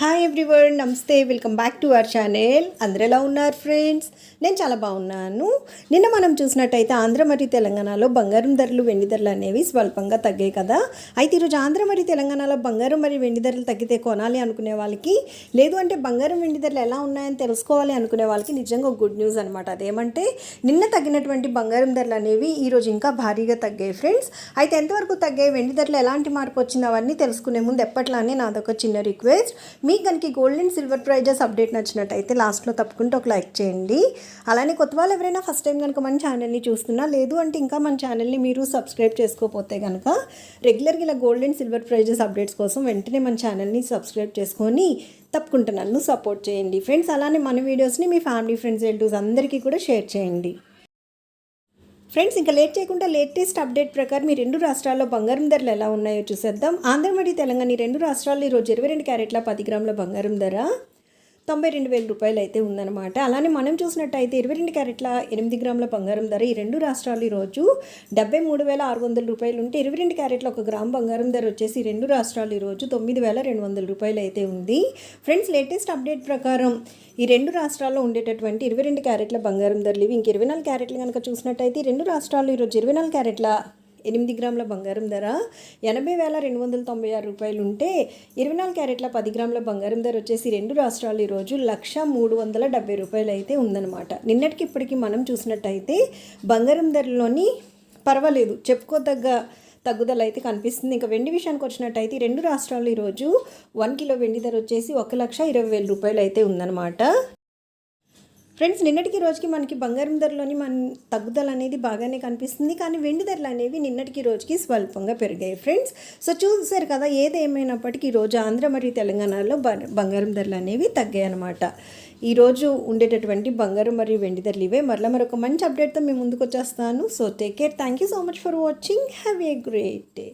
Hi everyone నమస్తే welcome back to our channel అందరు ఎలా ఉన్నారు ఫ్రెండ్స్ నేను చాలా బాగున్నాను. నిన్న మనం చూసినట్టయితే ఆంధ్ర మరియు తెలంగాణలో బంగారం ధరలు వెండి ధరలు అనేవి స్వల్పంగా తగ్గాయి కదా. అయితే ఈరోజు ఆంధ్ర మరియు తెలంగాణలో బంగారం మరియు వెండి ధరలు తగ్గితే కొనాలి అనుకునే వాళ్ళకి లేదు అంటే బంగారం వెండి ధరలు ఎలా ఉన్నాయని తెలుసుకోవాలి అనుకునే వాళ్ళకి నిజంగా గుడ్ న్యూస్ అనమాట అదేమంటే నిన్న తగ్గినటువంటి బంగారం ధరలు అనేవి ఈరోజు ఇంకా భారీగా తగ్గాయి ఫ్రెండ్స్ అయితే ఎంతవరకు తగ్గాయి వెండి ధరలు ఎలాంటి మార్పు వచ్చింది అవన్నీ తెలుసుకునే ముందు ఎప్పట్లానే నాదొక చిన్న రిక్వెస్ట్ మీకు కనుక gold and silver prizes update నచ్చినట్టయితే లాస్ట్లో తప్పకుండా ఒక లైక్ చేయండి. అలానే కొత్త వాళ్ళు ఎవరైనా ఫస్ట్ టైం కనుక మన ఛానల్ని చూస్తున్నా లేదు అంటే ఇంకా మన ఛానల్ని మీరు సబ్స్క్రైబ్ చేసుకోకపోతే కనుక రెగ్యులర్గా ఇలా gold and silver prizes updates కోసం వెంటనే మన ఛానల్ని సబ్స్క్రైబ్ చేసుకొని తప్పకుండా నన్ను సపోర్ట్ చేయండి. ఫ్రెండ్స్ అలానే మన వీడియోస్ని మీ ఫ్యామిలీ ఫ్రెండ్స్ రిలేటివ్స్ అందరికీ కూడా షేర్ చేయండి. ఫ్రెండ్స్ ఇంకా లేట్ చేయకుండా లేటెస్ట్ అప్డేట్ ప్రకారం మీ రెండు రాష్ట్రాల్లో బంగారం ధరలు ఎలా ఉన్నాయో చూసేద్దాం. ఆంధ్ర మరియు తెలంగాణ ఈ రెండు రాష్ట్రాల్లో ఈరోజు ఇరవై రెండు క్యారెట్ల పది గ్రాముల బంగారం ధర. తొంభై రెండు వేల రూపాయలు అయితే ఉందన్నమాట. అలానే మనం చూసినట్టయితే ఇరవై రెండు క్యారెట్ల ఎనిమిది గ్రాముల బంగారం ధర ఈ రెండు రాష్ట్రాలు ఈరోజు డెబ్బై మూడు వేల ఆరు వందల రూపాయలు ఉంటే ఇరవై రెండు క్యారెట్ల ఒక గ్రామ్ బంగారం ధర వచ్చేసి రెండు రాష్ట్రాలు ఈరోజు తొమ్మిది వేల రెండు వందల రూపాయలు అయితే ఉంది. ఫ్రెండ్స్ లేటెస్ట్ అప్డేట్ ప్రకారం ఈ రెండు రాష్ట్రాల్లో ఉండేటటువంటి ఇరవై రెండు క్యారెట్ల బంగారం ధరలు ఇవి ఇంక ఇరవై నాలుగు క్యారెట్లు కనుక చూసినట్టయితే ఈ రెండు రాష్ట్రాలు ఈరోజు ఇరవై నాలుగు క్యారెట్ల ఎనిమిది గ్రాముల బంగారం ధర ఎనభై వేల రెండు వందల తొంభై ఆరు రూపాయలు ఉంటే ఇరవై నాలుగు క్యారెట్ల పది గ్రాముల బంగారం ధర వచ్చేసి రెండు రాష్ట్రాలు ఈరోజు లక్ష మూడు వందల డెబ్బై రూపాయలు అయితే ఉందన్నమాట. నిన్నటికి ఇప్పటికి మనం చూసినట్టయితే బంగారం ధరలోని పర్వాలేదు చెప్పుకోదగ్గ తగ్గుదల అయితే కనిపిస్తుంది. ఇంకా వెండి విషయానికి వచ్చినట్టయితే రెండు రాష్ట్రాలు ఈరోజు వన్ కిలో వెండి ధర వచ్చేసి ఒక లక్ష ఇరవై వేల రూపాయలు అయితే ఉందన్నమాట. ఫ్రెండ్స్ నిన్నటికి రోజుకి మనకి బంగారం ధరలోని మన తగ్గుదల అనేది బాగానే కనిపిస్తుంది. కానీ వెండి ధరలు అనేవి నిన్నటికి రోజుకి స్వల్పంగా పెరిగాయి ఫ్రెండ్స్. సో చూసారు కదా ఏది ఏమైనప్పటికీ ఈరోజు ఆంధ్ర మరియు తెలంగాణలో బంగారం ధరలు అనేవి తగ్గాయి అనమాట ఈరోజు ఉండేటటువంటి బంగారం మరియు వెండి ధరలు ఇవే. మరలా మరొక మంచి అప్డేట్తో మేము ముందుకు వచ్చేస్తాను so take care thank you so much for watching have a great day